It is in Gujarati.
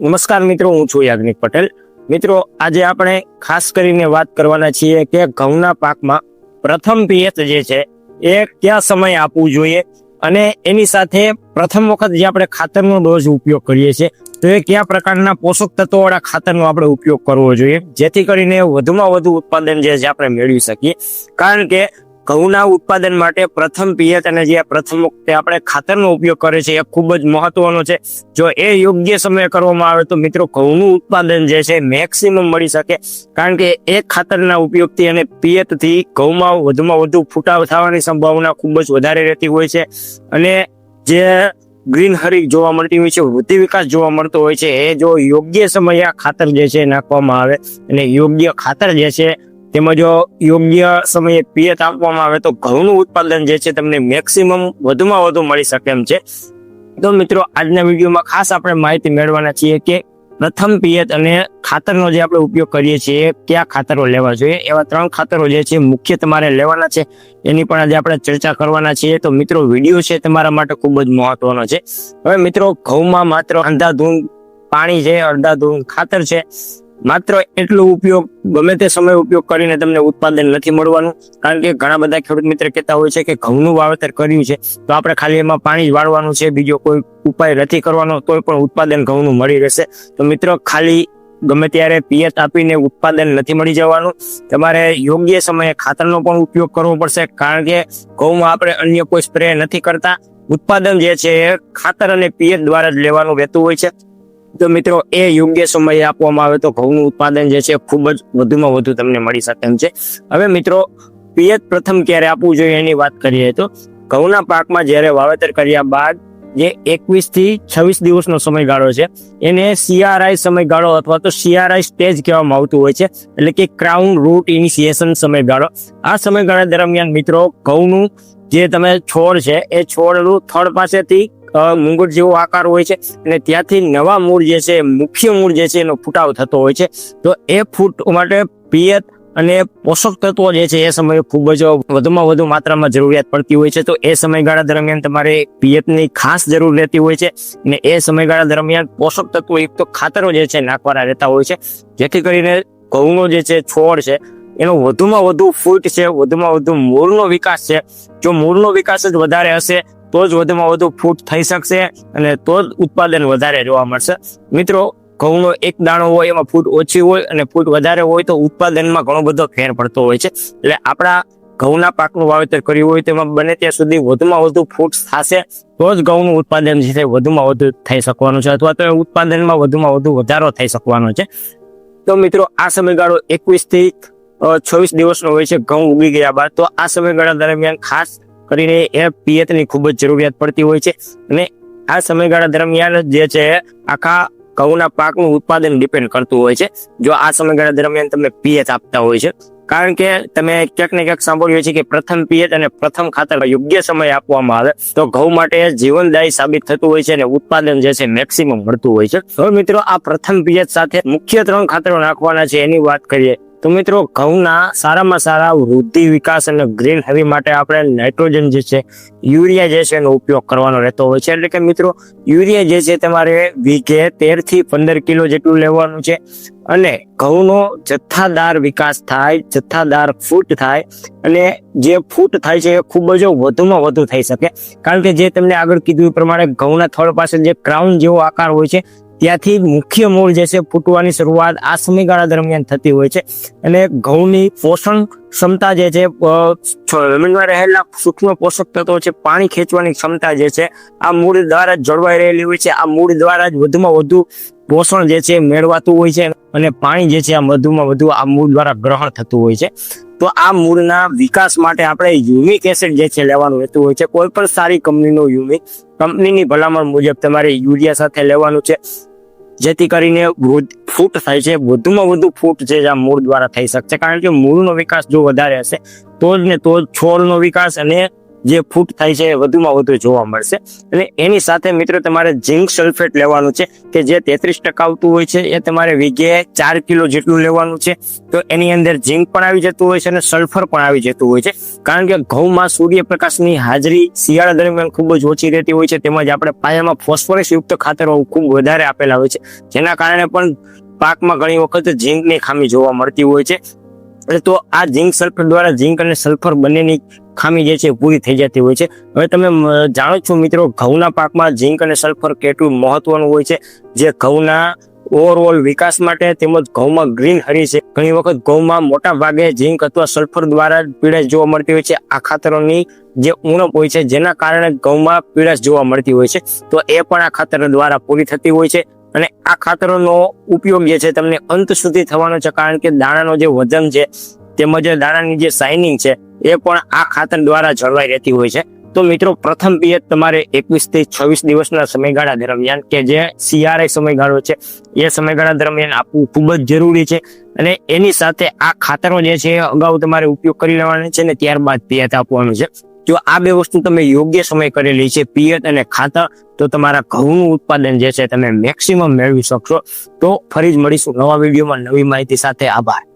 નમસ્કાર મિત્રો, હું છું યાજ્ઞિક પટેલ. મિત્રો, આજે આપણે ખાસ કરીને વાત કરવાના છીએ કે ઘઉંના પાકમાં પ્રથમ પિયત જે છે, એ કયા સમય આપવું જોઈએ અને એની સાથે પ્રથમ વખત જે આપણે ખાતરનો ડોઝ ઉપયોગ કરીએ છીએ, તો એ કયા પ્રકારના પોષક તત્વોવાળા ખાતરનો આપણે ઉપયોગ કરવો જોઈએ, જેથી કરીને વધુમાં વધુ ઉત્પાદન જે છે, આપણે મેળવી શકીએ. કારણ કે ઘઉંના ઉત્પાદન માટે પ્રથમ પિયત અને જે પ્રથમ વખતે આપણે ખાતરનો ઉપયોગ કરે છે, એ ખૂબ જ મહત્વનો છે. જો એ યોગ્ય સમયે કરવામાં આવે તો મિત્રો ઘઉંનું ઉત્પાદન જે છે મેક્સિમમ મળી શકે. કારણ કે એ ખાતરના ઉપયોગથી અને પિયતથી ઘઉંમાં વધુમાં વધુ ફૂટાવ થવાની સંભાવના ખૂબ જ વધારે રહેતી હોય છે. અને જે ગ્રીન હરી જોવા મળતી હોય છે, વૃદ્ધિ વિકાસ જોવા મળતો હોય છે, એ જો યોગ્ય સમયે આ ખાતર જે છે નાખવામાં આવે અને યોગ્ય ખાતર જે છે તેમાં જો યોગ્ય સમયે પિયત આપવામાં આવે તો ઘઉંનું ઉત્પાદન જે છે તમને મેક્સિમમ વધુમાં વધુ મળી શકે એમ છે. તો મિત્રો, આજના વિડીયોમાં ખાસ આપણે માહિતી મેળવવાના છીએ કે પ્રથમ પિયત અને ખાતરનો જે આપણે ઉપયોગ કરીએ છીએ, કયા ખાતરો લેવા જોઈએ? એવા ત્રણ ખાતરો જે છે મુખ્ય તમારે લેવાના છે. એની પણ આજે આપણે ચર્ચા કરવાના છીએ. તો મિત્રો, વીડિયો છે તમારા માટે ખૂબ જ મહત્વનો છે. હવે મિત્રો, ઘઉંમાં માત્ર અંધાધૂંધ પાણી છે અડધાધૂંધ ખાતર છે. માત્ર એટલો ઉપયોગ ગમે તે સમયે ઉપયોગ કરીને તમને ઉત્પાદન નથી મળવાનું. કારણ કે ઘણા બધા ખેડૂત મિત્ર કહેતા હોય છે કે ઘઉંનું વાવેતર કર્યું છે, તો આપણે ખાલી એમાં પાણી જ વાળવાનું છે, બીજો કોઈ ઉપાય નથી કરવાનો, તોય પણ ઉત્પાદન ઘઉંનું મળી રહેશે. તો મિત્રો, ખાલી ગમે ત્યારે પિયત આપીને ઉત્પાદન નથી મળી જવાનું. તમારે યોગ્ય સમયે ખાતરનો પણ ઉપયોગ કરવો પડશે, કારણ કે ઘઉંમાં આપણે અન્ય કોઈ સ્પ્રે નથી કરતા. ઉત્પાદન જે છે એ ખાતર અને પિયત દ્વારા જ લેવાનું રહેતું હોય છે. તો મિત્રો, એ યોગ્ય સમયે આપવામાં આવે તો ઘઉંનું ઉત્પાદન જે છે ખૂબ જ વધુમાં વધુ તમને મળી શકે એમ છે. હવે મિત્રો, પિયત પ્રથમ ક્યારે આપવું જોઈએ એની વાત કરીએ તો, ઘઉંના પાકમાં જ્યારે વાવેતર કર્યા બાદ જે એકવીસથી છવ્વીસ દિવસનો સમયગાળો છે, એને સીઆરઆઈ સમયગાળો અથવા તો સીઆરઆઈ સ્ટેજ કહેવામાં આવતું હોય છે, એટલે કે ક્રાઉન રૂટ ઇનિશિએશન સમયગાળો. આ સમયગાળા દરમિયાન મિત્રો, ઘઉંનું જે તમે છોડ છે, એ છોડનું થડ પાસેથી મુંગટ જેવો આકાર હોય છે અને ત્યાંથી નવા મૂળ જે છે, મુખ્ય મૂળ જે છે, એનો ફૂટાવ થતો હોય છે. તો એ ફૂટ માટે પિયત અને પોષક તત્વો જે છે, એ સમયે ખૂબ જ વધુમાં વધુ માત્રામાં જરૂરિયાત પડતી હોય છે. તો એ સમયગાળા દરમિયાન તમારે પિયતની ખાસ જરૂર રહેતી હોય છે અને એ સમયગાળા દરમિયાન પોષક તત્વો યુક્ત ખાતરો જે છે, નાખવાના રહેતા હોય છે. જેથી કરીને ઘઉંનો જે છે, છોડ છે, એનો વધુમાં વધુ ફૂટ છે, વધુમાં વધુ મૂળનો વિકાસ છે. જો મૂળનો વિકાસ જ વધારે હશે તો જ વધુમાં વધુ ફૂટ થઈ શકશે અને તો જ ઉત્પાદન વધારે જોવા મળશે. મિત્રો, ઘઉંનો એક દાણો હોય એમાં ફૂટ ઓછી હોય અને ફૂટ વધારે હોય તો ઉત્પાદનમાં ઘણો બધો ફેર પડતો હોય છે. એટલે આપણા ઘઉંના પાકનું વાવેતર કર્યું હોય તેમાં બને ત્યાં સુધી વધુમાં વધુ ફૂટ થશે તો જ ઘઉંનું ઉત્પાદન જે છે વધુમાં વધુ થઈ શકવાનું છે અથવા તો ઉત્પાદનમાં વધુમાં વધુ વધારો થઈ શકવાનો છે. તો મિત્રો, આ સમયગાળો એકવીસથી છવ્વીસ દિવસનો હોય છે ઘઉં ઉગી ગયા બાદ. તો આ સમયગાળા દરમિયાન ખાસ કરીને એ પિયતની ખૂબ જ જરૂરિયાત પડતી હોય છે. અને આ સમયગાળા દરમિયાન જે છે, આખા ઘઉંના પાકનું ઉત્પાદન ડિપેન્ડ કરતું હોય છે. જો આ સમયગાળા દરમિયાન તમે પિયત આપતા હોય છે. કારણ કે તમે ક્યાંક ને ક્યાંક સાંભળ્યું છે કે પ્રથમ પિયત અને પ્રથમ ખાતર યોગ્ય સમય આપવામાં આવે, તો ઘઉં માટે જીવનદાયી સાબિત થતું હોય છે અને ઉત્પાદન જે છે મેક્સિમમ મળતું હોય છે. હવે મિત્રો, આ પ્રથમ પિયત સાથે મુખ્ય ત્રણ ખાતરો નાખવાના છે. એની વાત કરીએ તો મિત્રો, ઘઉંના સારામાં સારા વૃદ્ધિ, વિકાસ અને ગ્રીન હેવી માટે આપણે નાઇટ્રોજન જે છે, યુરિયા જે છે એનો ઉપયોગ કરવાનો રહેતો હોય છે. એટલે કે મિત્રો, યુરિયા જે છે તમારે વીઘે તેરથી પંદર કિલો જેટલું લેવાનું છે અને ઘઉંનો જથ્થાદાર વિકાસ થાય, જથ્થાદાર ફૂટ થાય અને જે ફૂટ થાય છે એ ખૂબ જ વધુમાં વધુ થઈ શકે. કારણ કે જે તમને આગળ કીધું એ પ્રમાણે ઘઉંના થળ પાસે જે ક્રાઉન જેવો આકાર હોય છે ત્યાંથી મુખ્ય મૂળ જે છે ફૂટવાની શરૂઆત આ સમયગાળા દરમિયાન થતી હોય છે. અને ઘઉંની પોષણ ક્ષમતા જે છે, જમીનમાં રહેલા સૂક્ષ્મ પોષક તત્વો છે, પાણી ખેંચવાની ક્ષમતા જે છે, આ મૂળ દ્વારા જ જળવાઈ રહેલી હોય છે. આ મૂળ દ્વારા જ વધુમાં વધુ પોષણ જે છે મેળવાતું હોય છે અને પાણી જે છે આ વધુમાં વધુ આ મૂળ દ્વારા ગ્રહણ થતું હોય છે. તો આ મૂળના વિકાસ માટે આપણે યુમિક એસિડ જે છે લેવાનું રહેતું હોય છે. કોઈ પણ સારી કંપનીનું યુમિક કંપનીની ભલામણ મુજબ તમારે યુરિયા સાથે લેવાનું છે. જેથી કરીને ફૂટ થાય છે. વધુમાં વધુ ફૂટ છે જે આ મૂળ દ્વારા થઈ શકશે. કારણ કે મૂળનો વિકાસ જો વધારે હશે, તો જ ને તો છોડનો વિકાસ અને જે ફૂટ થાય છે એ વધુમાં વધુ જોવા મળશે. અને એની સાથે મિત્રો તમારે ઝીંક સલ્ફેટ લેવાનું છે, કે જે તેત્રીસ ટકા આવતું હોય છે, એ તમારે વીઘે ચાર કિલો જેટલું લેવાનું છે. તો એની અંદર ઝીંક પણ આવી જતું હોય છે અને સલ્ફર પણ આવી જતું હોય છે. કારણ કે ઘઉંમાં સૂર્યપ્રકાશની હાજરી શિયાળા દરમિયાન ખૂબ જ ઓછી રહેતી હોય છે. તેમજ આપણે પાયામાં ફોસ્ફરસ યુક્ત ખાતરો ખૂબ વધારે આપેલા હોય છે. જેના કારણે પણ પાકમાં ઘણી વખત ઝીંકની ખામી જોવા મળતી હોય છે. તો આ ઝીંક સલ્ફર દ્વારા ઝીંક અને સલ્ફર બંનેની ખામી જે છે પૂરી થઈ જતી હોય છે. હવે તમે જાણો છો મિત્રો, ઘઉંના પાકમાં ઝીંક અને સલ્ફર કેટલું મહત્વનું હોય છે. જે ઘઉંના ઓવરઓલ વિકાસ માટે તેમજ ઘઉંમાં ગ્રીન હરી છે. ઘણી વખત ઘઉંમાં મોટા ભાગે ઝીંક અથવા સલ્ફર દ્વારા પીડાશ જોવા મળતી હોય છે. આ ખાતરોની જે ઉણપ હોય છે, જેના કારણે ઘઉંમાં પીડાશ જોવા મળતી હોય છે. તો એ પણ આ ખાતર દ્વારા પૂરી થતી હોય છે. અને આ ખાતરોનો ઉપયોગ જે છે, તમને અંત સુધી થવાનો છે. કારણ કે દાણાનો જે વજન છે તેમજ દાણાની જે શાઇનિંગ છે, એ પણ આ ખાતર દ્વારા જળવાઈ રહેતી હોય છે. તો મિત્રો, પ્રથમ પિયત તમારે એકવીસથી છવ્વીસ દિવસના સમયગાળા દરમિયાન કે જે સીઆરઆઈ સમયગાળો છે, એ સમયગાળા દરમિયાન આપવું ખૂબ જ જરૂરી છે. અને એની સાથે આ ખાતરો જે છે અગાઉ તમારે ઉપયોગ કરી લેવાનો છે ને ત્યારબાદ પિયત આપવાનું છે. જો આ બે વસ્તુ તમે યોગ્ય સમય કરેલી છે, પિયત અને ખાતર, તો તમારા ઘઉંનું ઉત્પાદન જે છે, તમે મેક્સિમમ મેળવી શકશો. તો ફરી જ મળીશું નવા વિડીયોમાં. નવી માહિતી સાથે આભાર.